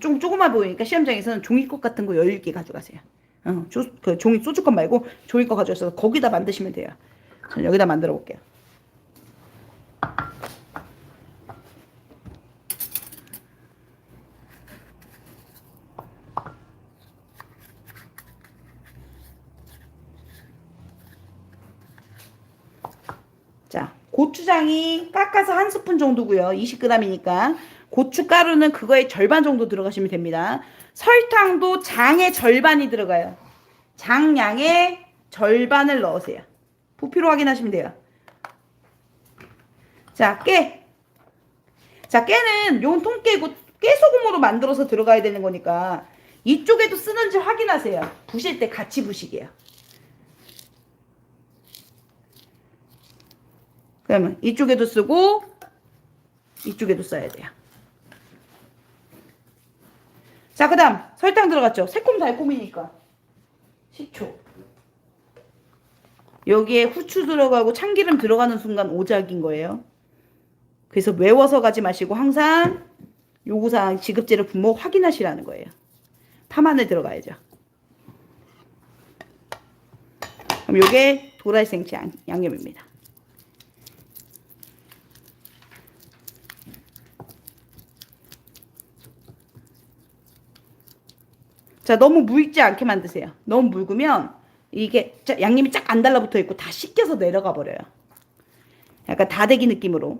좀 조그만 보이니까 시험장에서는 종이컵 같은 거 10개 가져가세요. 어, 조, 그 종이 소주컵 말고 종이컵 가져와서 거기다 만드시면 돼요. 여기다 만들어 볼게요. 자, 고추장이 깎아서 한 스푼 정도고요. 20g이니까. 고춧가루는 그거의 절반 정도 들어가시면 됩니다. 설탕도 장의 절반이 들어가요. 장량의 절반을 넣으세요. 부피로 확인하시면 돼요. 자, 깨. 자, 깨는 요 통깨고 깨소금으로 만들어서 들어가야 되는 거니까 이쪽에도 쓰는지 확인하세요. 부실 때 같이 부시게요. 그러면 이쪽에도 쓰고 이쪽에도 써야 돼요. 자, 그 다음 설탕 들어갔죠? 새콤달콤이니까 식초 여기에 후추 들어가고 참기름 들어가는 순간 오작인 거예요. 그래서 외워서 가지 마시고 항상 요구사항 지급제를 분목 확인하시라는 거예요. 파마늘 들어가야죠. 그럼 요게 도라이 생채 양- 양념입니다. 자, 너무 묽지 않게 만드세요. 너무 묽으면 이게 짜- 양념이 쫙 안 달라붙어 있고 다 씻겨서 내려가 버려요. 약간 다대기 느낌으로.